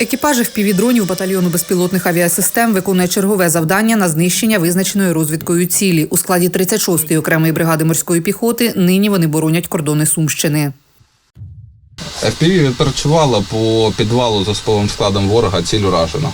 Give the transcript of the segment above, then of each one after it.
Екіпаж впівдронів батальйону безпілотних авіасистем виконує чергове завдання на знищення визначеної розвідкою цілі. У складі 36-ї окремої бригади морської піхоти нині вони боронять кордони Сумщини. FPV відпрацювала по підвалу з особовим складом ворога ціль уражена.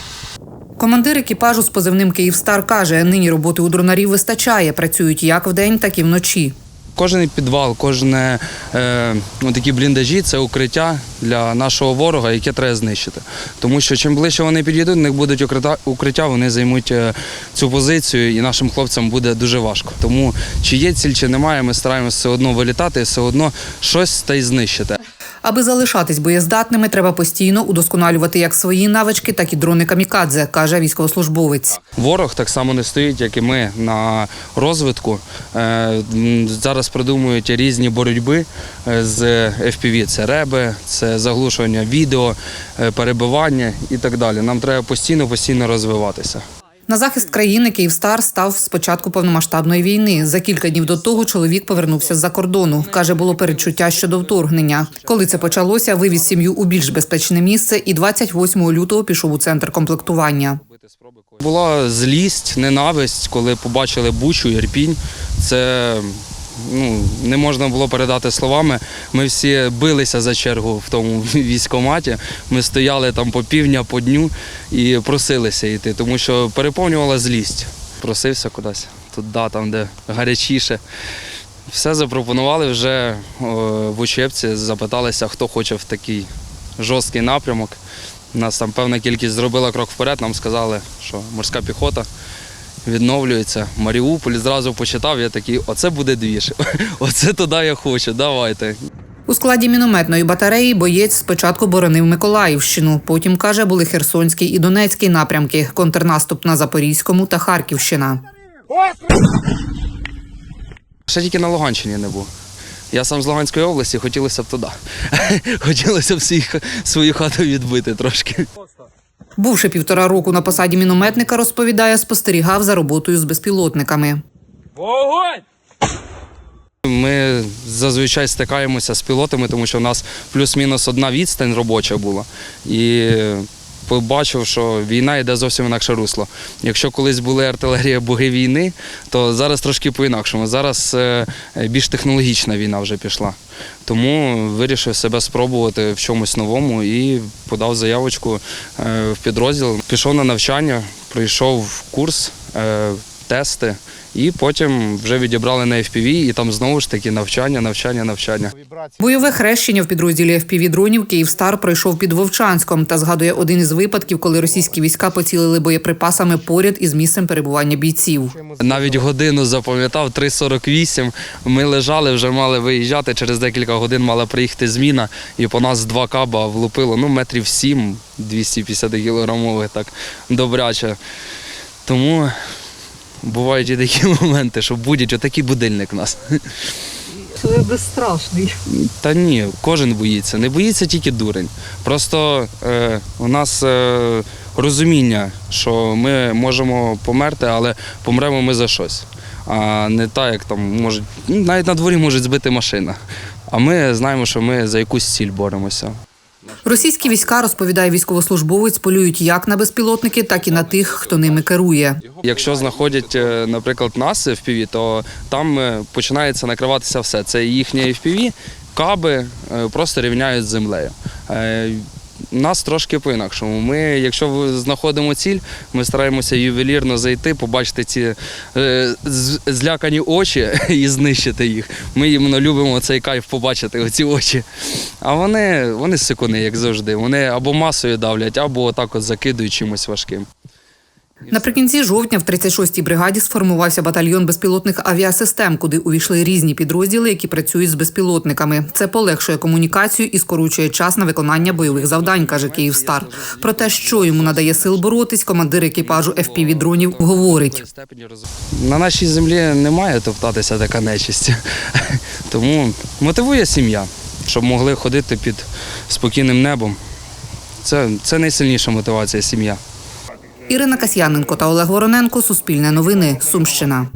Командир екіпажу з позивним Київстар каже, нині роботи у дронарів вистачає. Працюють як вдень, так і вночі. Кожен підвал, кожне е, ну, такі бліндажі це укриття для нашого ворога, яке треба знищити. Тому що чим ближче вони підійдуть, у них будуть укриття, укриття вони займуть е, цю позицію, і нашим хлопцям буде дуже важко. Тому чи є ціль, чи немає, ми стараємося все одно вилітати, все одно щось та й знищити. Аби залишатись боєздатними, треба постійно удосконалювати як свої навички, так і дрони камікадзе, каже військовослужбовець. Ворог так само не стоїть, як і ми на розвитку. Е, Зараз придумують різні боротьби е, з FPV. Це реби, це заглушування відео, е, перебивання і так далі. Нам треба постійно постійно розвиватися. На захист країни Київстар став з початку повномасштабної війни. За кілька днів до того чоловік повернувся з-за кордону. Каже, було передчуття щодо вторгнення. Коли це почалося, вивіз сім'ю у більш безпечне місце і 28 лютого пішов у центр комплектування. Була злість, ненависть, коли побачили Бучу, Ірпінь. Це ну, не можна було передати словами. Ми всі билися за чергу в тому військкоматі. Ми стояли там по півдня, по дню і просилися йти, тому що переповнювала злість. Просився кудись туди, там, де гарячіше. Все запропонували вже в учебці, запиталися, хто хоче в такий жорсткий напрямок. Нас там певна кількість зробила крок вперед, нам сказали, що морська піхота відновлюється. Маріуполь зразу почитав, я такий, оце буде двіж. Оце туди я хочу, давайте. У складі мінометної батареї боєць спочатку боронив Миколаївщину. Потім каже, були Херсонський і Донецький напрямки, контрнаступ на Запорізькому та Харківщина. Ще тільки на Луганщині не був. Я сам з Луганської області, хотілося б туди. Хотілося б свій- свою хату відбити трошки. Бувши півтора року на посаді мінометника, розповідає, спостерігав за роботою з безпілотниками. Ми зазвичай стикаємося з пілотами, тому що в нас плюс-мінус одна відстань робоча була. І побачив, що війна йде зовсім інакше русло. Якщо колись були артилерія боги війни, то зараз трошки по-інакшому. Зараз е, більш технологічна війна вже пішла. Тому вирішив себе спробувати в чомусь новому і подав заявочку е, в підрозділ. Пішов на навчання, пройшов курс, е, тести. І потім вже відібрали на FPV, і там знову ж таки навчання, навчання, навчання. Бойове хрещення в підрозділі fpv дронів Київстар пройшов під Вовчанськом та згадує один із випадків, коли російські війська поцілили боєприпасами поряд із місцем перебування бійців. Навіть годину запам'ятав 3.48. Ми лежали, вже мали виїжджати. Через декілька годин мала приїхати зміна, і по нас два каба влупило ну, метрів 7, 250 кілограмових, так добряче. Тому бувають і такі моменти, що будуть отакий будильник у нас. Це безстрашний. Та ні, кожен боїться. Не боїться тільки дурень. Просто е, у нас е, розуміння, що ми можемо померти, але помремо ми за щось. А не так, як там можуть, ну, навіть на дворі може збити машина. А ми знаємо, що ми за якусь ціль боремося. Російські війська, розповідає військовослужбовець, полюють як на безпілотники, так і на тих, хто ними керує. Якщо знаходять, е, наприклад, нас в піві, то там е, починається накриватися все. Це їхнє FPV, каби е, просто рівняють з землею. Нас трошки по-інакшому. Ми, якщо знаходимо ціль, ми стараємося ювелірно зайти, побачити ці е, злякані очі і знищити їх. Ми іменно любимо цей кайф побачити, оці очі. А вони, вони сикуни, як завжди. Вони або масою давлять, або отак от закидують чимось важким. Наприкінці жовтня в 36-й бригаді сформувався батальйон безпілотних авіасистем, куди увійшли різні підрозділи, які працюють з безпілотниками. Це полегшує комунікацію і скорочує час на виконання бойових завдань, каже Київстар. Про те, що йому надає сил боротись, командир екіпажу fpv дронів говорить. На нашій землі не має топтатися така нечисть. Тому мотивує сім'я, щоб могли ходити під спокійним небом. Це, це найсильніша мотивація сім'я. Ірина Касьяненко та Олег Вороненко. Суспільне новини. Сумщина.